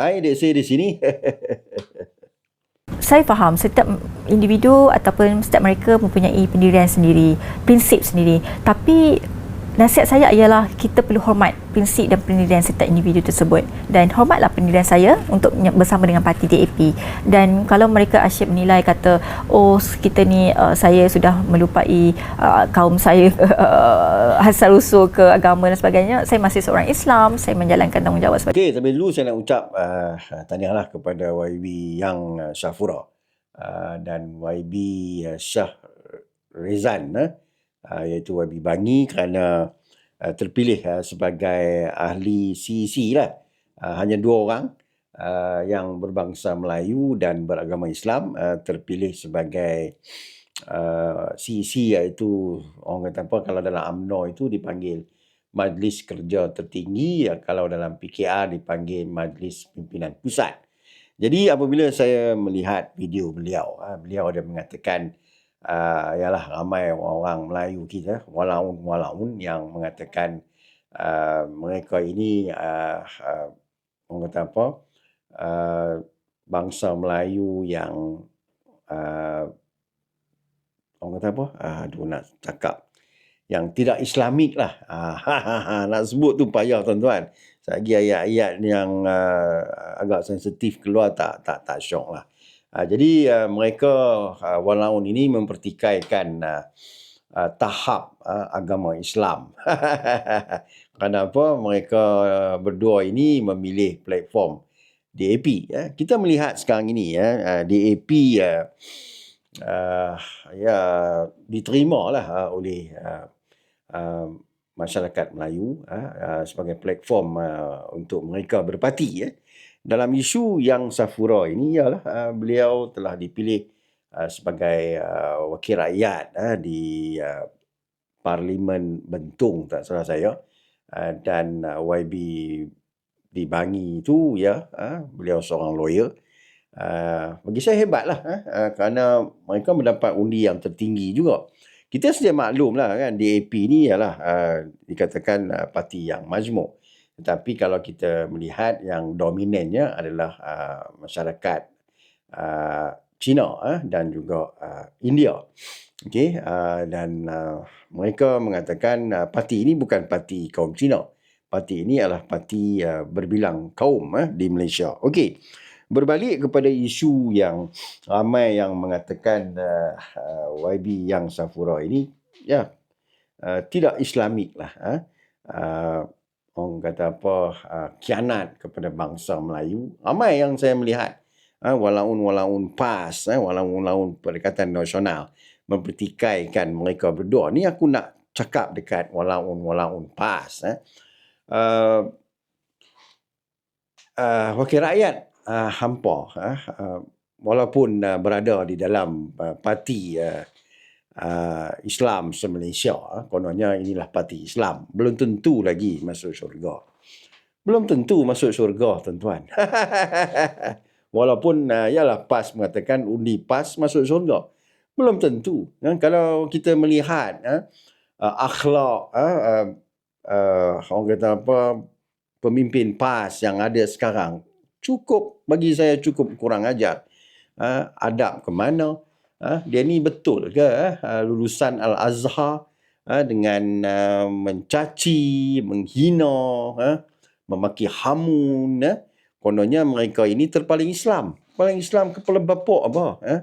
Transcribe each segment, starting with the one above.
Hai, dek saya di sini. saya faham setiap individu ataupun setiap mereka mempunyai pendirian sendiri, prinsip sendiri. Tapi nasihat saya ialah kita perlu hormat prinsip dan pendirian setiap individu tersebut. Dan hormatlah pendirian saya untuk bersama dengan parti DAP dan kalau mereka asyik menilai kata oh kita ni uh, saya sudah melupai uh, kaum saya uh, asal usul ke agama dan sebagainya saya masih seorang Islam saya menjalankan tanggungjawab sebagai Okey, tapi dulu saya nak ucap uh, tahniahlah kepada YB yang uh, Syafura. Uh, dan YB uh, Syah Rezan uh, uh, iaitu YB Bangi kerana uh, terpilih uh, sebagai ahli CEC lah. Uh, hanya dua orang uh, yang berbangsa Melayu dan beragama Islam uh, terpilih sebagai uh, CEC iaitu orang kata apa kalau dalam AMNO itu dipanggil Majlis Kerja Tertinggi, ya, kalau dalam PKR dipanggil Majlis Pimpinan Pusat. Jadi apabila saya melihat video beliau, beliau ada mengatakan uh, ialah ramai orang Melayu kita walaun-walaun yang mengatakan uh, mereka ini uh, uh, orang kata apa uh, bangsa Melayu yang uh, orang kata apa uh, aduh nak cakap yang tidak islamik lah. Uh, nak sebut tu payah tuan-tuan. Lagi ayat-ayat yang uh, agak sensitif keluar tak tak tak syok lah. Uh, jadi uh, mereka uh, walaun ini mempertikaikan uh, uh, tahap uh, agama Islam. Kenapa mereka uh, berdua ini memilih platform DAP? Ya? Kita melihat sekarang ini ya uh, DAP uh, uh, ya diterima lah uh, oleh uh, uh, masyarakat Melayu uh, uh, sebagai platform uh, untuk mereka berparti ya. Dalam isu yang Safura ini ialah uh, beliau telah dipilih uh, sebagai uh, wakil rakyat uh, di uh, Parlimen Bentung tak salah saya. Uh, dan uh, YB di Bangi itu ya uh, beliau seorang lawyer. Uh, bagi saya hebatlah uh, uh, kerana mereka mendapat undi yang tertinggi juga. Kita sedia maklum lah kan DAP ni ialah uh, dikatakan uh, parti yang majmuk tetapi kalau kita melihat yang dominannya adalah uh, masyarakat uh, China uh, dan juga uh, India. Okay, uh, dan uh, mereka mengatakan uh, parti ini bukan parti kaum Cina. Parti ini adalah parti uh, berbilang kaum uh, di Malaysia. Okey. Berbalik kepada isu yang ramai yang mengatakan uh, uh, YB yang Safura ini ya uh, tidak islamik lah. Uh, uh, orang kata apa uh, kianat kepada bangsa Melayu. Ramai yang saya melihat uh, walaun-walaun PAS uh, walaun-walaun Perikatan Nasional mempertikaikan mereka berdua. Ni aku nak cakap dekat walaun-walaun PAS uh, uh, uh, wakil rakyat uh, hampa uh, uh, walaupun uh, berada di dalam uh, parti uh, uh, Islam se-Malaysia. Uh, kononnya inilah parti Islam. Belum tentu lagi masuk syurga. Belum tentu masuk syurga, tuan-tuan. Walaupun uh, yalah PAS mengatakan undi PAS masuk syurga. Belum tentu. Uh, kalau kita melihat uh, uh, akhlak uh, uh, orang kata apa pemimpin PAS yang ada sekarang cukup bagi saya cukup kurang ajar. Uh, adab ke mana? Ha, dia ni betul ke ha, lulusan Al-Azhar ha, dengan uh, mencaci, menghina, ha, memaki hamun. Ha. Kononnya mereka ini terpaling Islam. Paling Islam kepala bapak apa? Ha.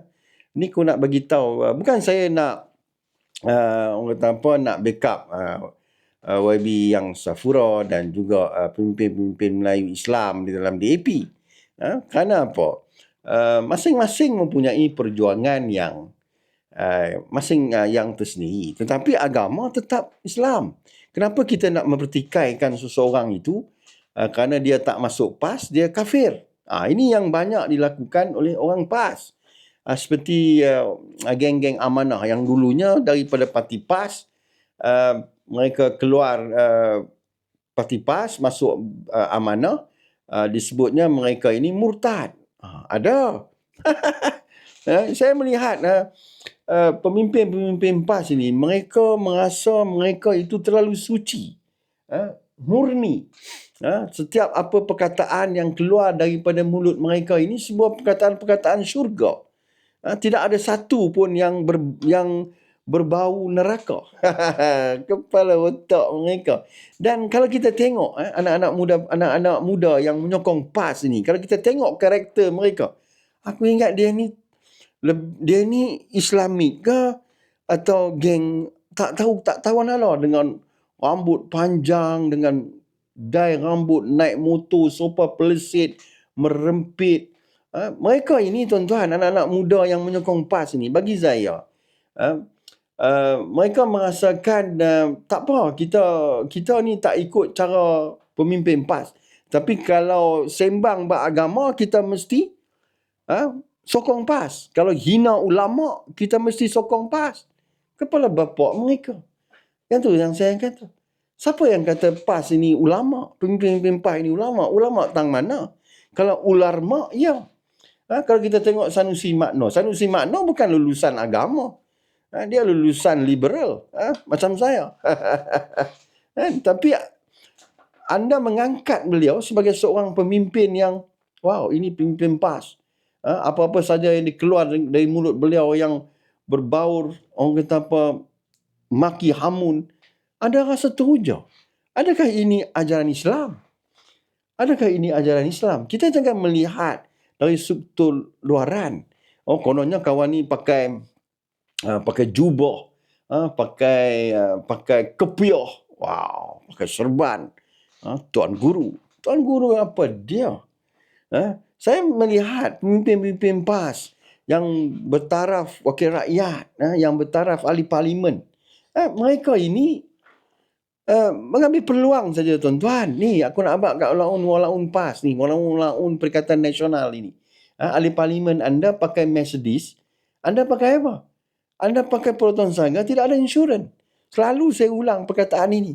Ni aku nak bagi tahu. Bukan saya nak uh, orang kata apa nak backup uh, YB yang Safura dan juga uh, pemimpin-pemimpin Melayu Islam di dalam DAP. Ha. Kerana apa? Uh, masing-masing mempunyai perjuangan yang uh, masing uh, yang tersendiri. Tetapi agama tetap Islam. Kenapa kita nak mempertikaikan seseorang itu? Uh, kerana dia tak masuk PAS dia kafir. Uh, ini yang banyak dilakukan oleh orang PAS. Uh, seperti uh, geng-geng amanah yang dulunya daripada parti PAS uh, mereka keluar uh, parti PAS masuk uh, amanah uh, disebutnya mereka ini murtad Ha, ada. Eh, saya melihat uh, uh, pemimpin-pemimpin PAS ini, mereka merasa mereka itu terlalu suci. Uh, murni. Ha, setiap apa perkataan yang keluar daripada mulut mereka ini sebuah perkataan-perkataan syurga. Ha, tidak ada satu pun yang ber, yang berbau neraka. Kepala otak mereka. Dan kalau kita tengok eh, anak-anak muda anak-anak muda yang menyokong PAS ini, kalau kita tengok karakter mereka, aku ingat dia ni dia ni Islamik ke atau geng tak tahu tak tahu nala dengan rambut panjang dengan dai rambut naik motor sopa pelesit merempit ha? mereka ini tuan-tuan anak-anak muda yang menyokong PAS ini bagi saya ha? Uh, mereka merasakan uh, tak apa kita kita ni tak ikut cara pemimpin PAS tapi kalau sembang beragama kita mesti ha? sokong PAS kalau hina ulama kita mesti sokong PAS kepala bapa mereka yang tu yang saya kata Siapa yang kata PAS ini ulama? Pemimpin-pemimpin PAS ini ulama? Ulama tang mana? Kalau ular mak, ya. Ha, kalau kita tengok Sanusi Makno. Sanusi Makno bukan lulusan agama. Ha, dia lulusan liberal. Ha, macam saya. ha, tapi anda mengangkat beliau sebagai seorang pemimpin yang, wow, ini pemimpin PAS. Apa-apa saja yang dikeluar dari mulut beliau yang berbaur, orang kata apa, maki hamun, anda rasa teruja. Adakah ini ajaran Islam? Adakah ini ajaran Islam? Kita jangan melihat dari struktur luaran. Oh, kononnya kawan ni pakai uh, pakai jubah, uh, pakai uh, pakai kepiah. Wow, pakai serban. Uh, tuan guru. Tuan guru apa dia? Uh, saya melihat pemimpin-pemimpin PAS yang bertaraf wakil rakyat, uh, yang bertaraf ahli parlimen. Uh, mereka ini Uh, mengambil peluang saja tuan-tuan. Ni aku nak abang kat walaun-walaun PAS ni. Walaun-walaun Perikatan Nasional ini. Ha, ahli parlimen anda pakai Mercedes. Anda pakai apa? Anda pakai Proton Sangga tidak ada insurans. Selalu saya ulang perkataan ini.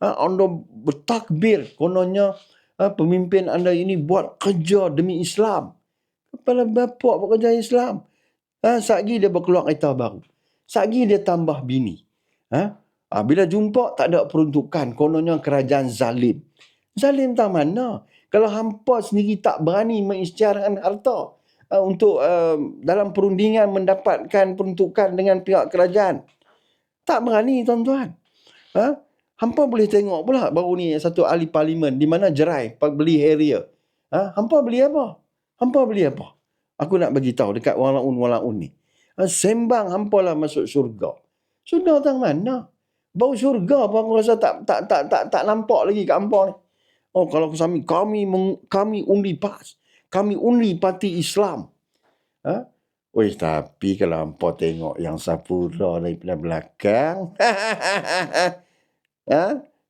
Ha, anda bertakbir. Kononnya ha, pemimpin anda ini buat kerja demi Islam. Kepala bapak buat kerja Islam. Ha, Sagi dia berkeluar kereta baru. Sagi dia tambah bini. Ha? Ha, bila jumpa tak ada peruntukan. Kononnya kerajaan zalim. Zalim tak mana? Kalau hampa sendiri tak berani mengisytiharkan harta uh, untuk uh, dalam perundingan mendapatkan peruntukan dengan pihak kerajaan. Tak berani tuan-tuan. Ha? Hampa boleh tengok pula baru ni satu ahli parlimen di mana jerai beli area. Ha? Hampa beli apa? Hampa beli apa? Aku nak bagi tahu dekat walaun-walaun ni. Ha? Sembang hampa lah masuk syurga. Syurga tak mana? Bau syurga pun aku rasa tak tak tak tak tak nampak lagi kat hangpa ni. Oh kalau kami kami kami undi PAS. Kami undi parti Islam. Ha? Weh tapi kalau hangpa tengok yang Sapura dari belakang. ha?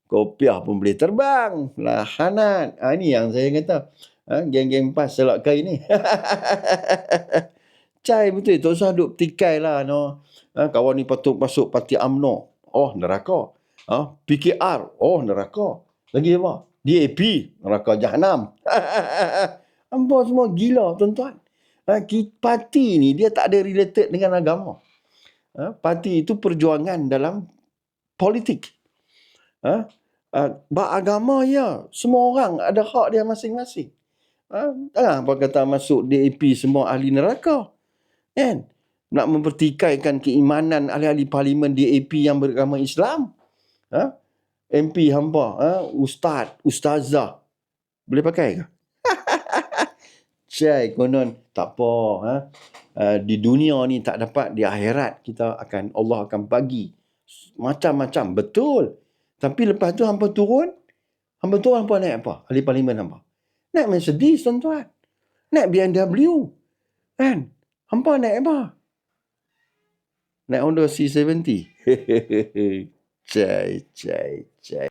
Kopiah pun boleh terbang. Lahanat. Ha, ini yang saya kata. Ha? Geng-geng PAS selak kai ni. Cai betul. Tak usah duk tikai lah. No. Ha? Kawan ni patut masuk parti UMNO. Oh, neraka. Ha? PKR. Oh, neraka. Lagi apa? DAP. Neraka Jahannam. Hampa semua gila, tuan-tuan. Ha? Parti ni, dia tak ada related dengan agama. Ha? Parti itu perjuangan dalam politik. Ha? Ha? agama, ya. Semua orang ada hak dia masing-masing. Ha? Jangan apa kata masuk DAP semua ahli neraka. Kan? nak mempertikaikan keimanan ahli-ahli parlimen DAP yang beragama Islam. Ha? MP hampa, ha? ustaz, ustazah. Boleh pakai ke? Cai konon tak apa, ha? Uh, di dunia ni tak dapat di akhirat kita akan Allah akan bagi macam-macam betul. Tapi lepas tu hampa turun, hampa turun hampa naik apa? Ahli parlimen hampa. Naik Mercedes tuan-tuan. Naik BMW. Kan? Hampa naik apa? naik Honda C70. cai, cai, cai.